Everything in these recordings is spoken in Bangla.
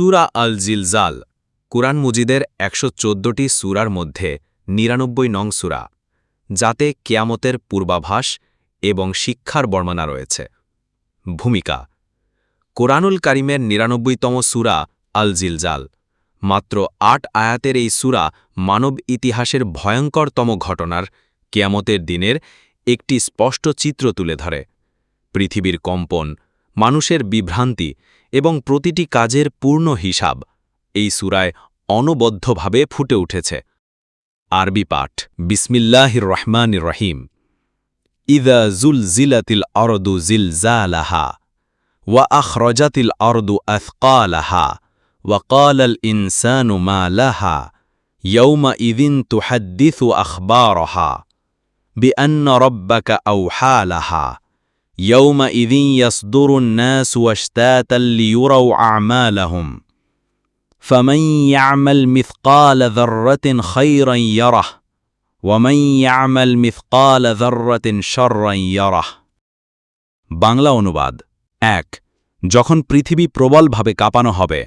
সুরা আল জিলজাল কুরআন মুজিদের একশো চোদ্দটি সুরার মধ্যে নিরানব্বই নং সুরা, যাতে কেয়ামতের পূর্বাভাস এবং শিক্ষার বর্ণনা রয়েছে। ভূমিকা, কোরআনুল কারিমের নিরানব্বইতম সুরা আল জিলজাল মাত্র আট আয়াতের এই সুরা মানব ইতিহাসের ভয়ঙ্করতম ঘটনার কেয়ামতের দিনের একটি স্পষ্ট চিত্র তুলে ধরে। পৃথিবীর কম্পন মানুষের বিভ্রান্তি এবং প্রতিটি কাজের পূর্ণ হিসাব এই সুরায় অনবদ্ধভাবে ফুটে উঠেছে আরবি পাঠ বিসমিল্লাহির রহমান রহিম ইদা জুল জিলাতিল অরদু জিল জালাহা ওয়া আখরজাতিল অরদু আথকালাহা وقال الإنسان ما لها يومئذ تحدث أخبارها بأن ربك أوحى لها يومئذ يصدر الناس واشتاتا ليروا أعمالهم فمن يعمل مثقال ذرة خيرا يره ومن يعمل مثقال ذرة شرا يره বাংলা অনুবাদ এক যখন পৃথিবী প্রবলভাবে কাঁপানো হবে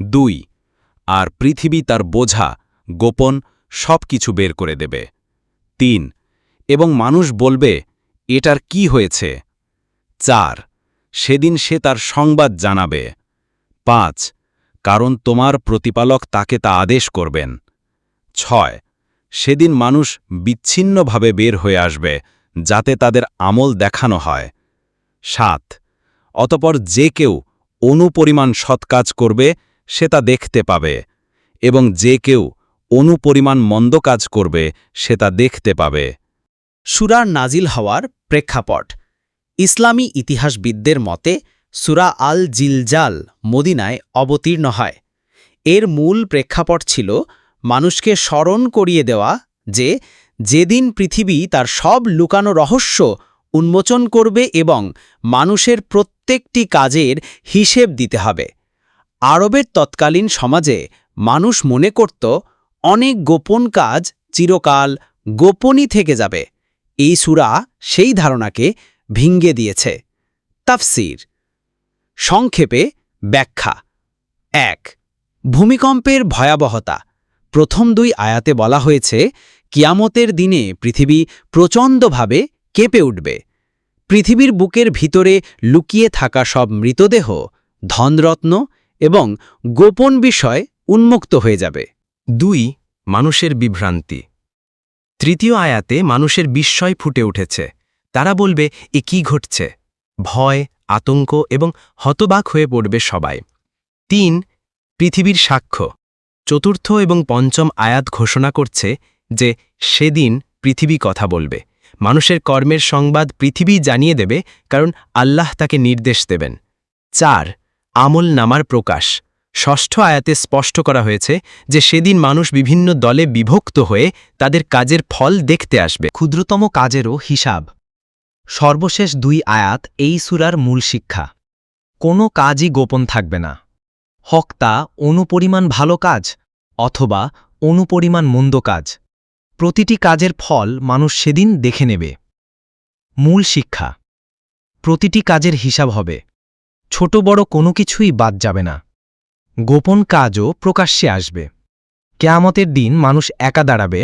দুই আর পৃথিবী তার বোঝা গোপন সব কিছু বের করে দেবে তিন এবং মানুষ বলবে এটার কি হয়েছে চার। সেদিন সে তার সংবাদ জানাবে। পাঁচ। কারণ তোমার প্রতিপালক তাকে তা আদেশ করবেন। ছয়। সেদিন মানুষ বিচ্ছিন্নভাবে বের হয়ে আসবে, যাতে তাদের আমল দেখানো হয়। সাত। অতপর যে কেউ অনুপরিমাণ সৎ কাজ করবে, সে তা দেখতে পাবে, এবং যে কেউ অনুপরিমাণ মন্দ কাজ করবে, সে তা দেখতে পাবে। সুরার নাজিল হওয়ার প্রেক্ষাপট। ইসলামী ইতিহাসবিদদের মতে, সুরা আল জিলজাল মদিনায় অবতীর্ণ হয়। এর মূল প্রেক্ষাপট ছিল মানুষকে স্মরণ করিয়ে দেওয়া যে, যেদিন পৃথিবী তার সব লুকানো রহস্য উন্মোচন করবে এবং মানুষের প্রত্যেকটি কাজের হিসেব দিতে হবে। আরবের তৎকালীন সমাজে মানুষ মনে করত, অনেক গোপন কাজ চিরকাল গোপনই থেকে যাবে। এই সুরা সেই ধারণাকে ভিঙ্গে দিয়েছে। তাফসির। সংক্ষেপে ব্যাখ্যা। এক, ভূমিকম্পের ভয়াবহতা। প্রথম দুই আয়াতে বলা হয়েছে, কিয়ামতের দিনে পৃথিবী প্রচণ্ডভাবে কেঁপে উঠবে। পৃথিবীর বুকের ভিতরে লুকিয়ে থাকা সব মৃতদেহ ধনরত্ন এবং গোপন বিষয় উন্মুক্ত হয়ে যাবে। দুই, মানুষের বিভ্রান্তি। তৃতীয় আয়াতে মানুষের বিস্ময় ফুটে উঠেছে। তারা বলবে, এ কি ঘটছে? ভয়, আতঙ্ক এবং হতবাক হয়ে পড়বে সবাই। তিন, পৃথিবীর সাক্ষ্য। চতুর্থ এবং পঞ্চম আয়াত ঘোষণা করছে যে, সেদিন পৃথিবী কথা বলবে। মানুষের কর্মের সংবাদ পৃথিবী জানিয়ে দেবে, কারণ আল্লাহ তাকে নির্দেশ দেবেন। চার, আমল নামার প্রকাশ। ষষ্ঠ আয়াতে স্পষ্ট করা হয়েছে যে, সেদিন মানুষ বিভিন্ন দলে বিভক্ত হয়ে তাদের কাজের ফল দেখতে আসবে। ক্ষুদ্রতম কাজেরও হিসাব। সর্বশেষ দুই আয়াত এই সুরার মূল শিক্ষা। কোনো কাজই গোপন থাকবে না। হক তা অনুপরিমাণ ভালো কাজ অথবা অনুপরিমাণ মন্দ কাজ। প্রতিটি কাজের ফল মানুষ সেদিন দেখে নেবে। মূল শিক্ষা। প্রতিটি কাজের হিসাব হবে। ছোট বড় কোনো কিছুই বাদ যাবে না। গোপন কাজও প্রকাশ্যে আসবে। কেয়ামতের দিন মানুষ একা দাঁড়াবে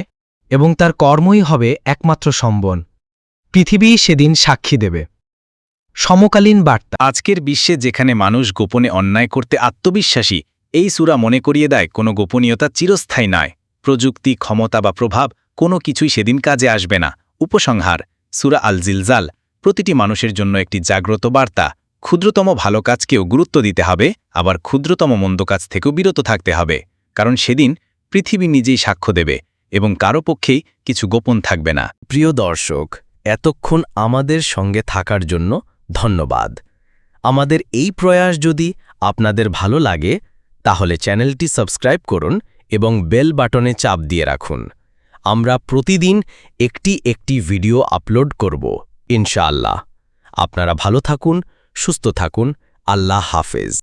এবং তার কর্মই হবে একমাত্র সম্বন। পৃথিবী সেদিন সাক্ষী দেবে। সমকালীন বার্তা। আজকের বিশ্বে যেখানে মানুষ গোপনে অন্যায় করতে আত্মবিশ্বাসী এই সুরা মনে করিয়ে দেয় কোনো গোপনীয়তা চিরস্থায়ী নয়। প্রযুক্তি ক্ষমতা বা প্রভাব কোনো কিছুই সেদিন কাজে আসবে না। উপসংহার সুরা আল জিলজাল প্রতিটি মানুষের জন্য একটি জাগ্রত বার্তা। ক্ষুদ্রতম ভালো কাজকেও গুরুত্ব দিতে হবে আবার ক্ষুদ্রতম মন্দ কাজ থেকেও বিরত থাকতে হবে। কারণ সেদিন পৃথিবী নিজেই সাক্ষ্য দেবে এবং কারও পক্ষেই কিছু গোপন থাকবে না। প্রিয় দর্শক এতক্ষণ আমাদের সঙ্গে থাকার জন্য ধন্যবাদ। আমাদের এই প্রয়াস যদি আপনাদের ভালো লাগে, তাহলে চ্যানেলটি সাবস্ক্রাইব করুন এবং বেল বাটনে চাপ দিয়ে রাখুন। আমরা প্রতিদিন একটি একটি ভিডিও আপলোড করব, ইনশাআল্লাহ। আপনারা ভালো থাকুন, সুস্থ থাকুন, আল্লাহ হাফেজ।